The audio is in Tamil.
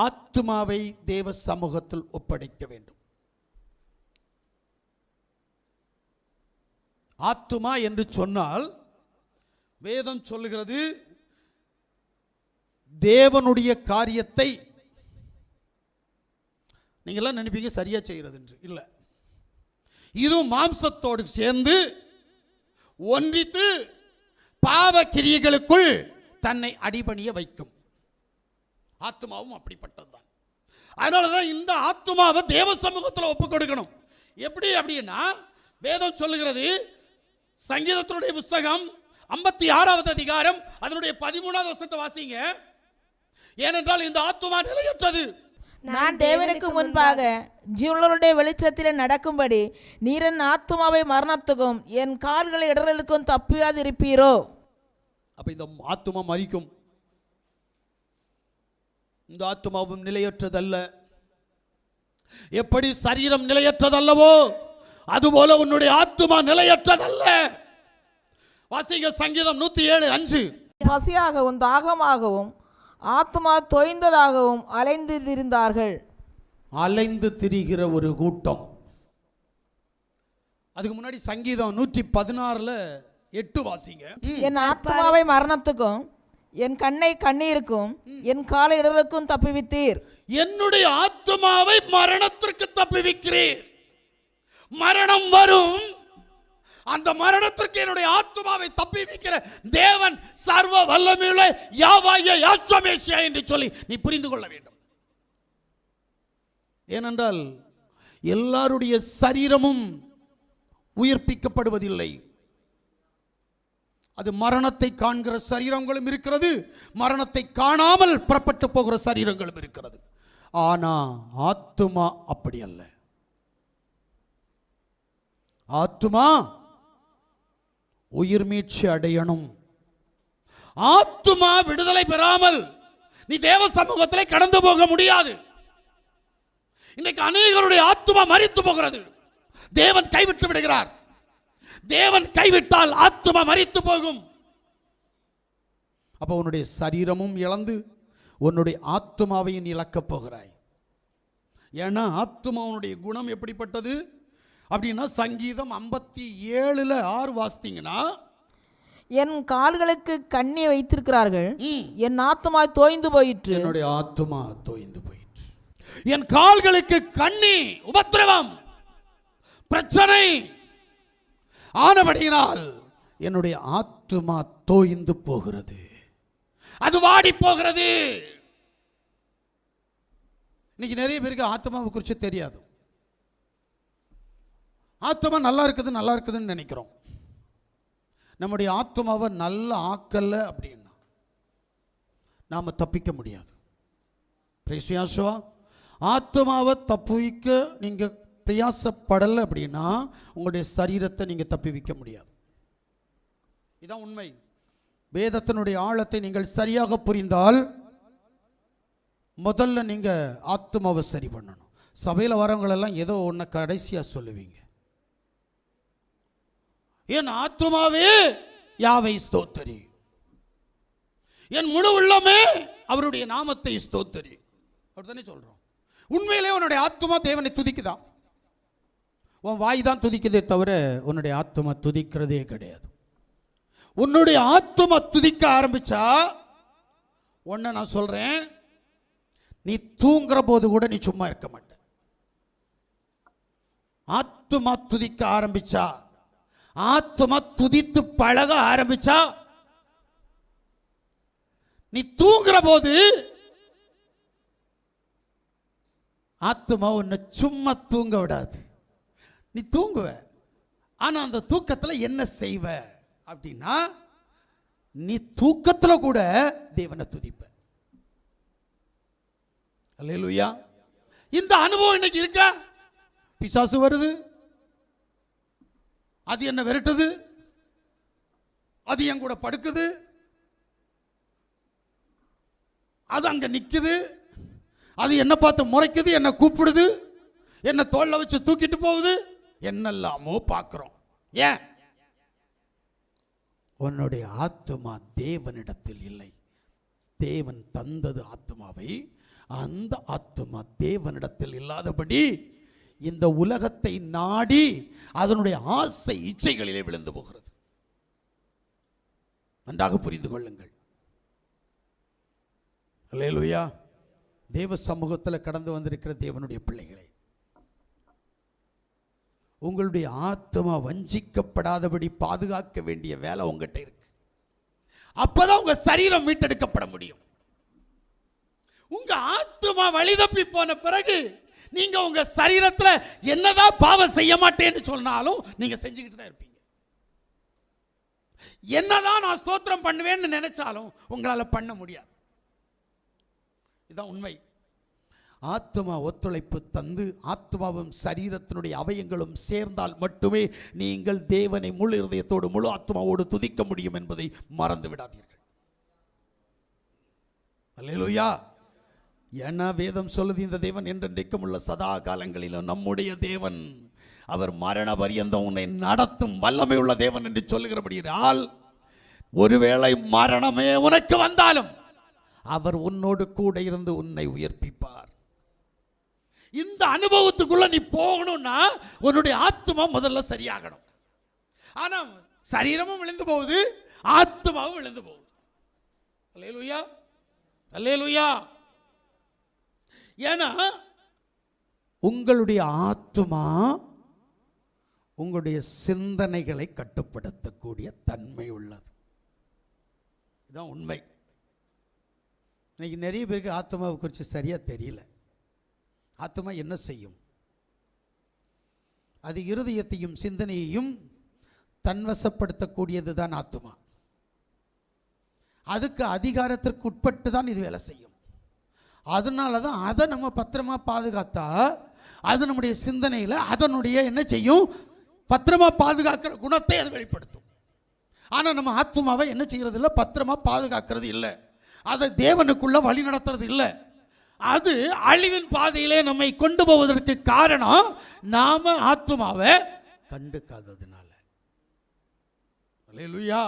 ஆத்துமாவை தேவ சமூகத்தில் ஒப்படைக்க வேண்டும். ஆத்துமா என்று சொன்னால் வேதம் சொல்லுகிறது தேவனுடைய காரியத்தை நீங்களாம் நினைப்பீங்க சரியா செய்கிறது என்று இல்லை. இதுவும் மாம்சத்தோடு சேர்ந்து ஒன்றித்து பாவ கிரியைகளுக்குள் தன்னை அடிபணிய வைக்கும். ஆத்மாவும் அப்படிப்பட்டதுதான். அதனால தான் இந்த ஆத்மாவை தேவ சமூகத்தில் ஒப்பு கொடுக்கணும். எப்படி அப்படின்னா வேதம் சொல்லுகிறது சங்கீதத்தினுடைய புஸ்தகம் ஐம்பத்தி ஆறாவது அதிகாரம் அதனுடைய பதிமூணாவது வருஷத்தை வாசிங்க. ஏனென்றால் இந்த ஆத்மா நிலையற்றது. நான் தேவனுக்கு முன்பாக ஜீவனுடைய வெளிச்சத்தில் நடக்கும்படி நீர் என் ஆத்துமாவை மரணத்துக்கும் என் கால்களை இடரலுக்கும் தப்பியாது இருப்பீரோ அப்ப இந்த ஆத்மா மறிக்கும் இந்த ஆத்மாவும் நிலையற்றதல்ல. எப்படி சரீரம் நிலையற்றதல்லவோ அதுபோல உன்னுடைய ஆத்மா நிலையற்றதல்ல. வாசிங்க சங்கீதம் நூத்தி ஏழு அஞ்சு பசியாகவும் தாகமாகவும் ஆத்மா தொய்ந்ததாகவும் அலைந்து திரிந்தார்கள் அலைந்து திரிகிற ஒரு கூட்டம். அதுக்கு முன்னாடி சங்கீதம் நூற்றி பதினாறுல எட்டு வாசிங்க. என் ஆத்மாவை மரணத்துக்கும் என் கண்ணை கண்ணீருக்கும் என் காலை இடருக்கும் தப்புவித்தீர். என்னுடைய ஆத்மாவை மரணத்திற்கு தப்புவிக்கிறேன் மரணம் வரும். அந்த மரணத்திற்கு என்னுடைய ஆத்மாவை தப்புவிக்கிற தேவன் சர்வ வல்லமையுள்ள யாவாய யாசமேசியா என்று சொல்லி நீ புரிந்து கொள்ள வேண்டும். ஏனென்றால் எல்லாருடைய சரீரமும் உயிர்ப்பிக்கப்படுவதில்லை. அது மரணத்தை காண்கிற சரீரங்களும் இருக்கிறது மரணத்தை காணாமல் புறப்பட்டு போகிற சரீரங்களும் இருக்கிறது. ஆனா ஆத்துமா அப்படி அல்ல. ஆத்துமா உயிர் மீட்சி அடையணும். ஆத்துமா விடுதலை பெறாமல் நீ தேவ சமூகத்தில் கடந்து போக முடியாது. இன்னைக்கு அநேகருடைய ஆத்துமா மறித்து போகிறது. தேவன் கைவிட்டு விடுகிறார். தேவன் கைவிட்டால் ஆத்துமா மரித்து போகும். அப்போ உன்னுடைய சரீரமும் இழந்து உன்னுடைய ஆத்துமாவையும் இழக்கப் போகிறாய். ஏன்னா ஆத்துமாவுடைய குணம் எப்படிப்பட்டது? அப்படின்னா சங்கீதம் ஐம்பத்தி ஏழுல ஆறு வாசித்தீங்கன்னா என் கால்களுக்கு கண்ணி வைத்திருக்கிறார்கள். என் ஆத்மா தோய்ந்து போயிற்று. என்னுடைய ஆத்துமா தோய்ந்து போயிற்று. என் கால்களுக்கு கண்ணி உபத்திரவம் பிரச்சனை ஆனபடியினால் என்னுடைய ஆத்துமா தோய்ந்து போகிறது. அது வாடி போகிறது. இன்னைக்கு நிறைய பேருக்கு ஆத்மாவை குறித்து தெரியாது. ஆத்மா நல்லா இருக்குது நல்லா இருக்குதுன்னு நினைக்கிறோம். நம்முடைய ஆத்மாவை நல்ல ஆக்கல அப்படின்னா நாம் தப்பிக்க முடியாது. பிரேசியாசுவா ஆத்மாவை தப்புவிக்க நீங்கள் பிரயாசப்படலை அப்படின்னா உங்களுடைய சரீரத்தை நீங்கள் தப்பி வைக்க முடியாது. இதான் உண்மை. வேதத்தினுடைய ஆழத்தை நீங்கள் சரியாக புரிந்தால் முதல்ல நீங்கள் ஆத்மாவை சரி பண்ணணும். சபையில் வரவங்களெல்லாம் ஏதோ ஒன்று கடைசியாக சொல்லுவீங்க. என் ஆத்மாவே யாவை ஸ்தோத்தரி? என் முழு உள்ளமே அவருடைய நாமத்தை ஸ்தோத்தரி. அப்படித்தானே சொல்கிறோம் உண்மையிலே உன்னுடைய ஆத்மா தேவனை துதிக்குதான் உன் வாய் தான் துதிக்குதே தவிர உன்னுடைய ஆத்மா துதிக்கிறதே கிடையாது. உன்னுடைய ஆத்மா துதிக்க ஆரம்பிச்சா ஒன்றை நான் சொல்கிறேன் நீ தூங்குற போது கூட நீ சும்மா இருக்க மாட்ட. ஆத்மா துதிக்க ஆரம்பிச்சா ஆத்மா துதித்து பழக ஆரம்பிச்சா நீ தூங்குற போது ஆத்மா உன்னை சும்மா தூங்க விடாது. நீ தூங்குவ. ஆனால் அந்த தூக்கத்தில் என்ன செய்வ? அப்படின்னா நீ தூக்கத்தில் கூட தேவனை துதிப்ப. அல்லையா இந்த அனுபவம் இன்னைக்கு இருக்கா? பிசாசு வருது. அது என்ன விரட்டுது? அது என் கூட படுக்குது. அது அங்க நிற்குது அது என்ன பார்த்து முறைக்குது என்ன கூப்பிடுது. என்ன தோல்ல வச்சு தூக்கிட்டு போகுது. என்னெல்லாமோ பார்க்கிறோம். ஏன்? உன்னுடைய ஆத்மா தேவனிடத்தில் இல்லை. தேவன் தந்தது ஆத்மாவை அந்த ஆத்மா தேவனிடத்தில் இல்லாதபடி இந்த உலகத்தை நாடி அதனுடைய ஆசை இச்சைகளிலே விழுந்து போகிறது. நன்றாக புரிந்து கொள்ளுங்கள். அல்லேலூயா. தேவ சமூகத்தில் கடந்து வந்திருக்கிற தேவனுடைய பிள்ளைகளை உங்களுடைய ஆத்மா வஞ்சிக்கப்படாதபடி பாதுகாக்க வேண்டிய வேலை உங்ககிட்ட இருக்கு. அப்பதான் உங்க சரீரம் மீட்டெடுக்கப்பட முடியும். உங்க ஆத்மா வழி தப்பி போன பிறகு நீங்க உங்க சரீரத்தில் என்னதான் பாவம் செய்ய மாட்டேன்னு சொன்னாலும் நீங்க செஞ்சுக்கிட்டு தான் இருப்பீங்க. என்னதான் நான் ஸ்தோத்திரம் பண்ணுவேன்னு நினைச்சாலும் உங்களால் பண்ண முடியாது. இதுதான் உண்மை. ஆத்மா ஒத்துழைப்பு தந்து ஆத்மாவும் சரீரத்தினுடைய அவயங்களும் சேர்ந்தால் மட்டுமே நீங்கள் தேவனை முழு இருதயத்தோடு முழு ஆத்மாவோடு துதிக்க முடியும் என்பதை மறந்து விடாதீர்கள். அல்லேலூயா! ஏன்னா வேதம் சொல்லுது இந்த தேவன் என்றென்றைக்கும் உள்ள சதா காலங்களிலும் நம்முடைய தேவன் அவர் மரண பரியந்தம் உன்னை நடத்தும் வல்லமை உள்ள தேவன் என்று சொல்லுகிறபடியால் ஒருவேளை மரணமே உனக்கு வந்தாலும் அவர் உன்னோடு கூட இருந்து உன்னை உயர்ப்பிப்பார். இந்த அனுபவத்துக்குள்ள நீ போகணும்னா உன்னுடைய ஆத்மா முதல்ல சரியாகணும். ஆனால் சரீரமும் விழுந்து போகுது ஆத்மாவும் விழுந்து போகுது. அல்லேலூயா லுய்யா ஏன்னா உங்களுடைய ஆத்மா உங்களுடைய சிந்தனைகளை கட்டுப்படுத்தக்கூடிய தன்மை உள்ளது. இதுதான் உண்மை. இன்னைக்கு நிறைய பேருக்கு ஆத்மாவை குறித்து சரியாக தெரியல. ஆத்மா என்ன செய்யும்? அது இருதயத்தையும் சிந்தனையையும் தன்வசப்படுத்தக்கூடியது தான் ஆத்மா அதுக்கு அதிகாரத்திற்கு உட்பட்டு தான் இது வேலை செய்யும். அதனால தான் அதை நம்ம பத்திரமா பாதுகாத்தா அது நம்முடைய சிந்தனையில் அதனுடைய என்ன செய்யும்? பத்திரமா பாதுகாக்கிற குணத்தை அது வெளிப்படுத்தும். ஆனால் நம்ம ஆத்மாவை என்ன செய்கிறது இல்லை? பத்திரமா பாதுகாக்கிறது இல்லை. அதை தேவனுக்குள்ள வழி நடத்துறது இல்லை. அது அழிவின் பாதையிலே நம்மை கொண்டு போவதற்கு காரணம் நாம ஆத்மாவை கண்டுக்காததுனால. அல்லேலூயா.